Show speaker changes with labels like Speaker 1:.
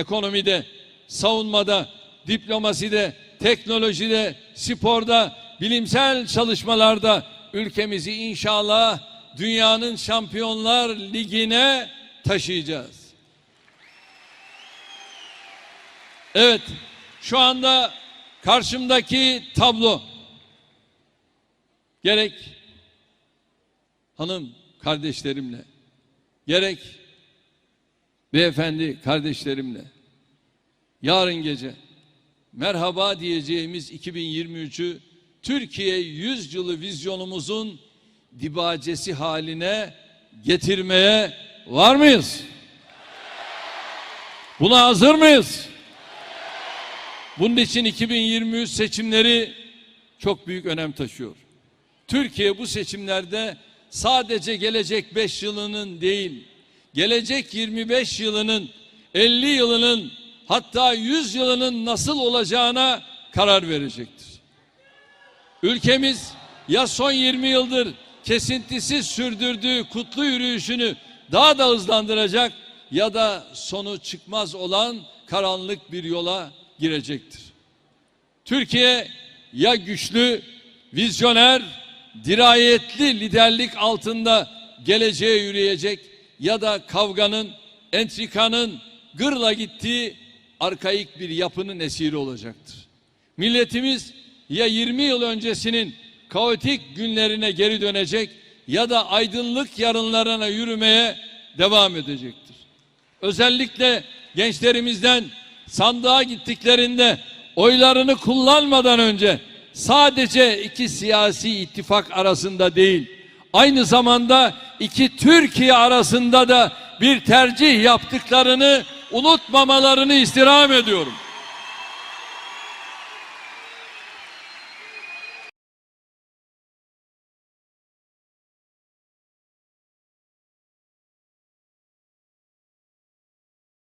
Speaker 1: ekonomide, savunmada, diplomaside, teknolojide, sporda, bilimsel çalışmalarda ülkemizi inşallah dünyanın şampiyonlar ligine taşıyacağız. Evet, şu anda karşımdaki tablo gerek hanım kardeşlerimle, gerek beyefendi kardeşlerimle yarın gece merhaba diyeceğimiz 2023'ü Türkiye 100 yılı vizyonumuzun dibacesi haline getirmeye var mıyız? Buna hazır mıyız? Bunun için 2023 seçimleri çok büyük önem taşıyor. Türkiye bu seçimlerde sadece gelecek 5 yılının değil, gelecek 25 yılının, 50 yılının hatta 100 yılının nasıl olacağına karar verecektir. Ülkemiz ya son 20 yıldır kesintisiz sürdürdüğü kutlu yürüyüşünü daha da hızlandıracak ya da sonu çıkmaz olan karanlık bir yola girecektir. Türkiye ya güçlü, vizyoner, dirayetli liderlik altında geleceğe yürüyecek ya da kavganın, entrikanın gırla gittiği arkaik bir yapının esiri olacaktır. Milletimiz ya 20 yıl öncesinin kaotik günlerine geri dönecek ya da aydınlık yarınlarına yürümeye devam edecektir. Özellikle gençlerimizden sandığa gittiklerinde oylarını kullanmadan önce sadece iki siyasi ittifak arasında değil, aynı zamanda iki Türkiye arasında da bir tercih yaptıklarını unutmamalarını istirham ediyorum.